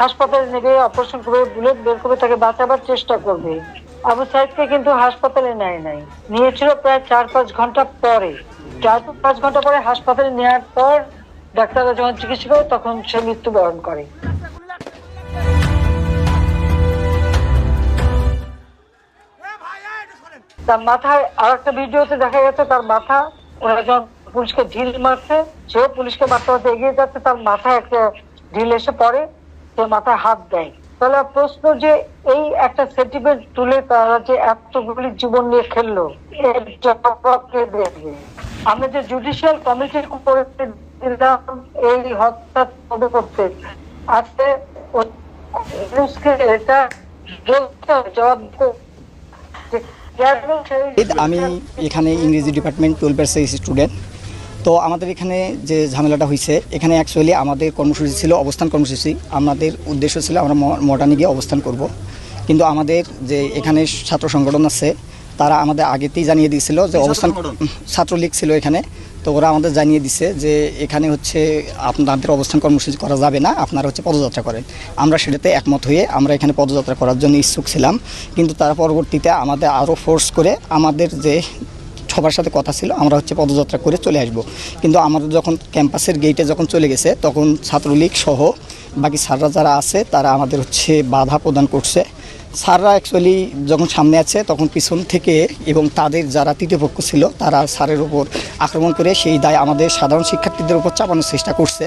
হাসপাতালে নেবে অপারেশন করে বুলেট বের করে তাকে বাঁচাবার চেষ্টা করবে। আবু সাইদকে কিন্তু হাসপাতালে নেয় নাই। নিয়েছিল প্রায় চার পাঁচ ঘণ্টা পরে। চার পাঁচ ঘণ্টা পরে হাসপাতালে নেওয়ার পর ডাক্তাররা যখন চিকিৎসা করে তখন সে মৃত্যুবরণ করে। তার মাথায় আর একটা ভিডিওতে দেখা গেছে, তার মাথা, ওরা যখন পুলিশকে ঢিল মারছে, সেও পুলিশকে মারতে মারতে এগিয়ে যাচ্ছে, তার মাথায় একটা ঢিল এসে পড়ে। সে মাথায় হাত দেয়। তাহলে প্রশ্ন যে এই একটা সেন্টিমেন্ট তুলে তারা যে এতগুলি জীবন নিয়ে খেললো, এর জবাব দেবে? আমরা যে জুডিশিয়াল কমিটি করে দিলাম, এই হত্যা তদন্ত করতে। আজকে পুলিশকে এটা জবাব আমি এখানে ইংরেজি ডিপার্টমেন্ট টুয়েলভ স্টুডেন্ট তো আমাদের এখানে যে ঝামেলাটা হয়েছে এখানে অ্যাকচুয়ালি আমাদের কর্মসূচি ছিল অবস্থান কর্মসূচি। আমাদের উদ্দেশ্য ছিল আমরা ম- মডার্নে গিয়ে অবস্থান করব। কিন্তু আমাদের যে এখানে ছাত্র সংগঠন আছে তারা আমাদের আগেতেই জানিয়ে দিয়েছিল যে অবস্থান ছাত্রলীগ ছিল এখানে। তো ওরা আমাদের জানিয়ে দিছে যে এখানে হচ্ছে আপনাদের অবস্থান কর্মসূচি করা যাবে না আপনারা হচ্ছে পদযাত্রা করেন। আমরা সেটাতে একমত হয়ে আমরা এখানে পদযাত্রা করার জন্য ইচ্ছুক ছিলাম। কিন্তু তারা পরবর্তীতে আমাদের আরও ফোর্স করে আমাদের যে সবার সাথে কথা ছিল, আমরা হচ্ছে পদযাত্রা করে চলে আসব। কিন্তু আমাদের যখন ক্যাম্পাসের গেটে যখন চলে গেছে, তখন ছাত্রলীগ সহ বাকি স্যাররা যারা আছে, তারা আমাদের হচ্ছে বাধা প্রদান করছে। স্যাররা অ্যাকচুয়ালি যখন সামনে আছে, তখন পিছন থেকে এবং তাদের যারা তৃতীয় পক্ষ ছিল, তারা স্যারের উপর আক্রমণ করে সেই দায় আমাদের সাধারণ শিক্ষার্থীদের উপর চাপানোর চেষ্টা করছে।